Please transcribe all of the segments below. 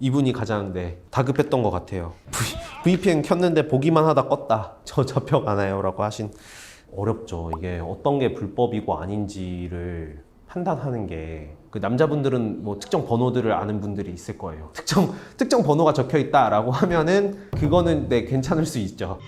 이분이 가장 네, 다급했던 것 같아요. v, VPN 켰는데 보기만 하다 껐다. 저 잡혀 가나요? 라고 하신. 어렵죠. 이게 어떤 게 불법이고 아닌지를 판단하는 게 그 남자분들은 뭐 특정 번호들을 아는 분들이 있을 거예요. 특정 특정 번호가 적혀 있다라고 하면은 그거는 네 괜찮을 수 있죠.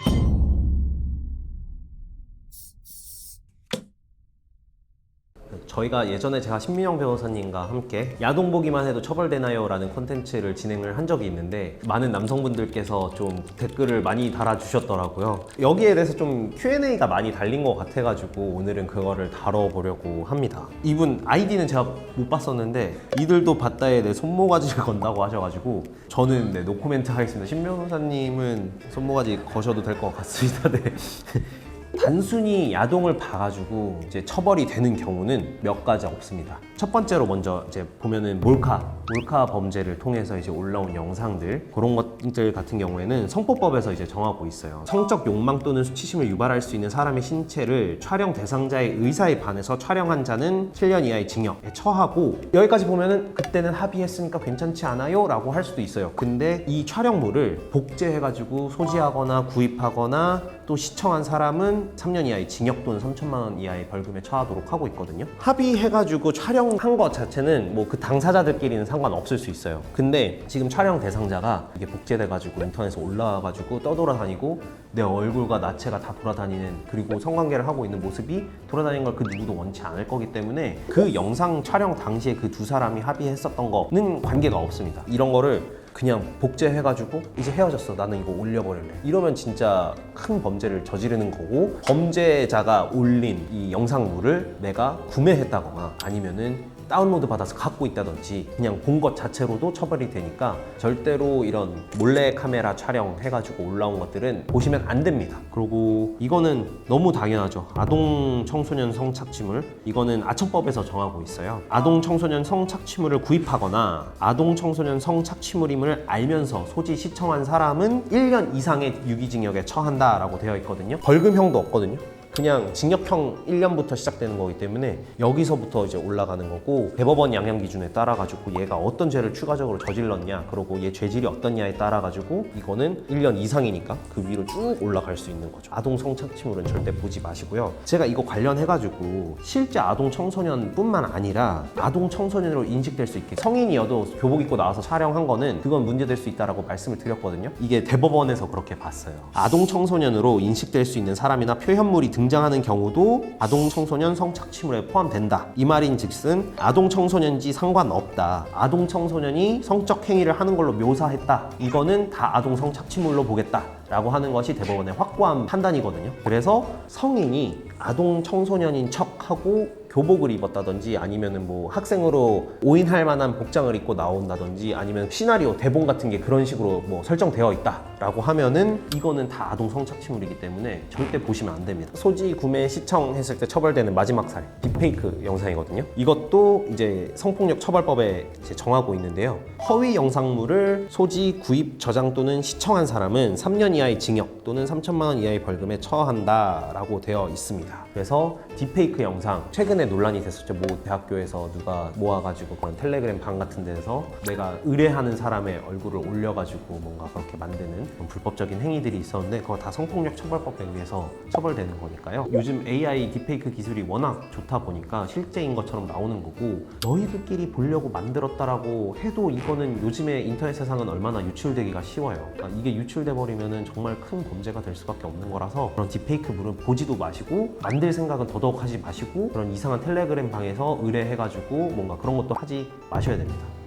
저희가 예전에 제가 신민영 변호사님과 함께 야동 보기만 해도 처벌되나요? 라는 콘텐츠를 진행을 한 적이 있는데 많은 남성분들께서 좀 댓글을 많이 달아주셨더라고요. 여기에 대해서 좀 Q&A가 많이 달린 것 같아가지고 오늘은 그거를 다뤄보려고 합니다. 이분 아이디는 제가 못 봤었는데 이들도 봤다에 내 손모가지를 건다고 하셔가지고 저는 네, 노코멘트 하겠습니다. 신 변호사님은 손모가지 거셔도 될 것 같습니다. 네. 단순히 야동을 봐가지고 이제 처벌이 되는 경우는 몇 가지 없습니다. 첫 번째로 먼저 이제 보면은 몰카, 몰카 범죄를 통해서 이제 올라온 영상들 그런 것들 같은 경우에는 성폭법에서 이제 정하고 있어요. 성적 욕망 또는 수치심을 유발할 수 있는 사람의 신체를 촬영 대상자의 의사에 반해서 촬영한 자는 7년 이하의 징역에 처하고 여기까지 보면은 그때는 합의했으니까 괜찮지 않아요?라고 할 수도 있어요. 근데 이 촬영물을 복제해가지고 소지하거나 구입하거나 또 시청한 사람은 3년 이하의 징역 또는 3천만 원 이하의 벌금에 처하도록 하고 있거든요. 합의해가지고 촬영한 것 자체는 뭐 그 당사자들끼리는 상관없을 수 있어요. 근데 지금 촬영 대상자가 이게 복제돼가지고 인터넷에 올라와가지고 떠돌아다니고 내 얼굴과 나체가 다 돌아다니는 그리고 성관계를 하고 있는 모습이 돌아다니는 걸 그 누구도 원치 않을 거기 때문에 그 영상 촬영 당시에 그 두 사람이 합의했었던 거는 관계가 없습니다. 이런 거를 그냥 복제해가지고 이제 헤어졌어. 나는 이거 올려버릴래. 이러면 진짜 큰 범죄를 저지르는 거고 범죄자가 올린 이 영상물을 내가 구매했다거나 아니면은 다운로드 받아서 갖고 있다든지 그냥 본 것 자체로도 처벌이 되니까 절대로 이런 몰래 카메라 촬영 해가지고 올라온 것들은 보시면 안 됩니다. 그리고 이거는 너무 당연하죠. 아동 청소년 성착취물 이거는 아청법에서 정하고 있어요. 아동 청소년 성착취물을 구입하거나 아동 청소년 성착취물임을 알면서 소지 시청한 사람은 1년 이상의 유기징역에 처한다라고 되어 있거든요. 벌금형도 없거든요 그냥 징역형 1년부터 시작되는 거기 때문에 여기서부터 이제 올라가는 거고 대법원 양형 기준에 따라 가지고 얘가 어떤 죄를 추가적으로 저질렀냐 그리고 얘 죄질이 어떻냐에 따라 가지고 이거는 1년 이상이니까 그 위로 쭉 올라갈 수 있는 거죠. 아동 성착취물은 절대 보지 마시고요. 제가 이거 관련해 가지고 실제 아동 청소년뿐만 아니라 아동 청소년으로 인식될 수 있게 성인이어도 교복 입고 나와서 촬영한 거는 그건 문제될 수 있다라고 말씀을 드렸거든요. 이게 대법원에서 그렇게 봤어요. 아동 청소년으로 인식될 수 있는 사람이나 표현물이 등 장하는 경우도 아동 청소년 성착취물에 포함된다. 이 말인 즉슨 아동 청소년지 상관없다. 아동 청소년이 성적 행위를 하는 걸로 묘사했다. 이거는 다 아동 성착취물로 보겠다. 라고 하는 것이 대법원의 확고한 판단이거든요. 그래서 성인이 아동 청소년인 척하고 교복을 입었다든지 아니면은 뭐 학생으로 오인할 만한 복장을 입고 나온다든지 아니면 시나리오 대본 같은 게 그런 식으로 뭐 설정되어 있다 라고 하면은 이거는 다 아동 성착취물이기 때문에 절대 보시면 안 됩니다. 소지 구매 시청했을 때 처벌되는 마지막 사례 딥페이크 영상이거든요. 이것도 이제 성폭력 처벌법에 정하고 있는데요. 허위 영상물을 소지 구입 저장 또는 시청한 사람은 3년 이하의 징역 또는 3천만 원 이하의 벌금에 처한다라고 되어 있습니다. 그래서 딥페이크 영상 최근에 논란이 됐었죠. 모 대학교에서 누가 모아가지고 그런 텔레그램 방 같은 데서 내가 의뢰하는 사람의 얼굴을 올려가지고 뭔가 그렇게 만드는 불법적인 행위들이 있었는데 그거 다 성폭력 처벌법에 의해서 처벌되는 거니까요. 요즘 AI 딥페이크 기술이 워낙 좋다 보니까 실제인 것처럼 나오는 거고 너희들끼리 보려고 만들었다라고 해도 이거는 요즘에 인터넷 세상은 얼마나 유출되기가 쉬워요. 그러니까 이게 유출돼 버리면은 정말 큰 범죄가 될 수밖에 없는 거라서 그런 딥페이크 물은 보지도 마시고 만들 생각은 더더욱 하지 마시고 그런 이상한 텔레그램 방에서 의뢰해가지고 뭔가 그런 것도 하지 마셔야 됩니다.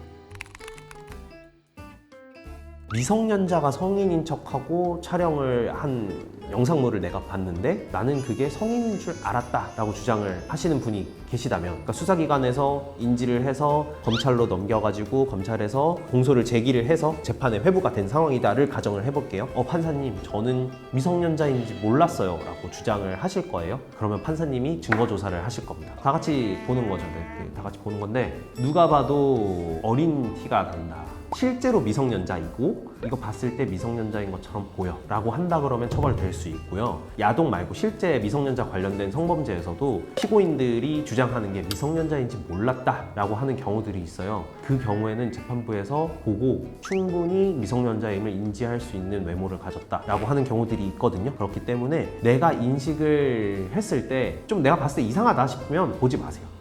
미성년자가 성인인 척하고 촬영을 한 영상물을 내가 봤는데 나는 그게 성인인 줄 알았다라고 주장을 하시는 분이 계시다면 그러니까 수사기관에서 인지를 해서 검찰로 넘겨가지고 검찰에서 공소를 제기를 해서 재판에 회부가 된 상황이다를 가정을 해볼게요. 어 판사님 저는 미성년자인지 몰랐어요 라고 주장을 하실 거예요. 그러면 판사님이 증거 조사를 하실 겁니다. 다 같이 보는 거죠. 네, 네, 다 같이 보는 건데 누가 봐도 어린 티가 난다. 실제로 미성년자이고 이거 봤을 때 미성년자인 것처럼 보여 라고 한다 그러면 처벌될 수 있고요. 야동 말고 실제 미성년자 관련된 성범죄에서도 피고인들이 주장하는 게 미성년자인지 몰랐다 라고 하는 경우들이 있어요. 그 경우에는 재판부에서 보고 충분히 미성년자임을 인지할 수 있는 외모를 가졌다 라고 하는 경우들이 있거든요. 그렇기 때문에 내가 인식을 했을 때 좀 내가 봤을 때 이상하다 싶으면 보지 마세요.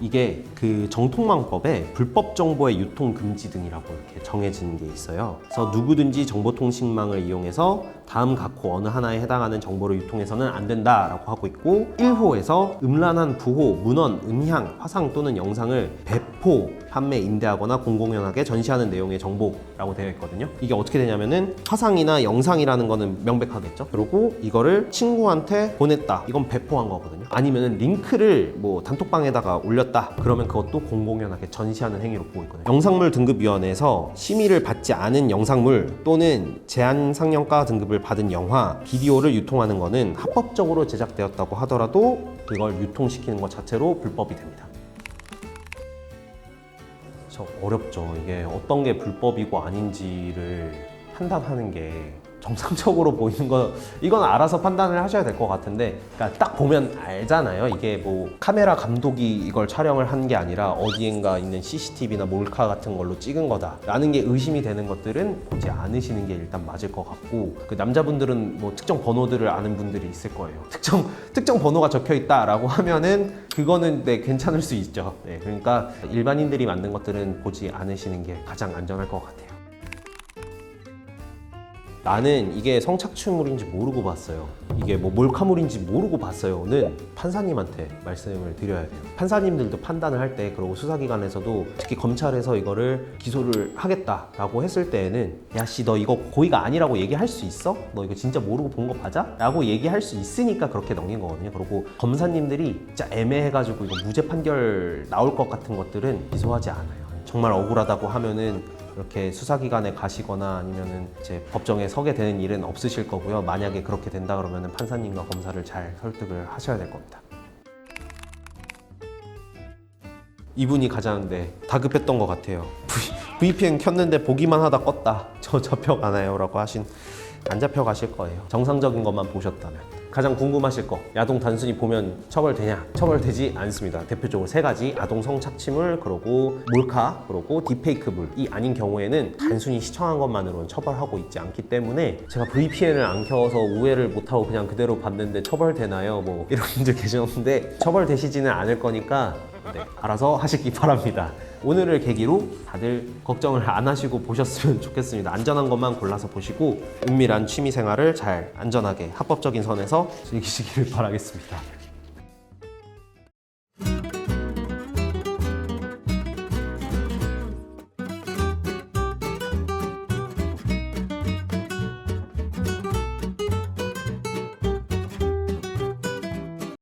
이게 그 정통망법에 불법 정보의 유통 금지 등이라고 이렇게 정해진 게 있어요. 그래서 누구든지 정보통신망을 이용해서 다음 각호 어느 하나에 해당하는 정보를 유통해서는 안 된다라고 하고 있고 1호에서 음란한 부호, 문헌, 음향, 화상 또는 영상을 배포, 판매, 임대하거나 공공연하게 전시하는 내용의 정보라고 되어 있거든요. 이게 어떻게 되냐면은 화상이나 영상이라는 거는 명백하겠죠. 그리고 이거를 친구한테 보냈다. 이건 배포한 거거든요. 아니면은 링크를 뭐 단톡방에다가 올렸다. 그러면 그것도 공공연하게 전시하는 행위로 보고 있거든요. 영상물 등급위원회에서 심의를 받지 않은 영상물 또는 제한 상영가 등급을 받은 영화, 비디오를 유통하는 거는 합법적으로 제작되었다고 하더라도 이걸 유통시키는 것 자체로 불법이 됩니다. 저 어렵죠. 이게 어떤 게 불법이고 아닌지를 판단하는 게 정상적으로 보이는 거 이건 알아서 판단을 하셔야 될 것 같은데 그러니까 딱 보면 알잖아요. 이게 뭐 카메라 감독이 이걸 촬영을 한 게 아니라 어디엔가 있는 CCTV나 몰카 같은 걸로 찍은 거다 라는 게 의심이 되는 것들은 보지 않으시는 게 일단 맞을 것 같고 그 남자분들은 뭐 특정 번호들을 아는 분들이 있을 거예요. 특정 특정 번호가 적혀 있다라고 하면은 그거는 네 괜찮을 수 있죠. 네, 그러니까 일반인들이 만든 것들은 보지 않으시는 게 가장 안전할 것 같아요. 나는 이게 성착취물인지 모르고 봤어요. 이게 뭐 몰카물인지 모르고 봤어요는 판사님한테 말씀을 드려야 돼요. 판사님들도 판단을 할 때 그리고 수사기관에서도 특히 검찰에서 이거를 기소를 하겠다라고 했을 때에는 야씨 너 이거 고의가 아니라고 얘기할 수 있어? 너 이거 진짜 모르고 본 거 맞아? 라고 얘기할 수 있으니까 그렇게 넘긴 거거든요. 그리고 검사님들이 진짜 애매해가지고 이거 무죄 판결 나올 것 같은 것들은 기소하지 않아요. 정말 억울하다고 하면은 이렇게 수사기관에 가시거나 아니면은 이제 법정에 서게 되는 일은 없으실 거고요. 만약에 그렇게 된다 그러면은 판사님과 검사를 잘 설득을 하셔야 될 겁니다. 이분이 가자는데 다급했던 것 같아요. VPN 켰는데 보기만 하다 껐다. 저 잡혀가나요?라고 하신 안 잡혀가실 거예요. 정상적인 것만 보셨다면. 가장 궁금하실 거 야동 단순히 보면 처벌되냐? 처벌되지 않습니다. 대표적으로 세 가지 아동 성착취물, 그리고 몰카, 그리고 딥페이크물이 아닌 경우에는 단순히 시청한 것만으로는 처벌하고 있지 않기 때문에 제가 VPN을 안 켜서 우회를 못하고 그냥 그대로 봤는데 처벌되나요? 뭐 이런 분들 계셨는데 처벌되시지는 않을 거니까 네, 알아서 하시기 바랍니다. 오늘을 계기로 다들 걱정을 안 하시고 보셨으면 좋겠습니다. 안전한 것만 골라서 보시고 은밀한 취미 생활을 잘 안전하게 합법적인 선에서 즐기시기를 바라겠습니다.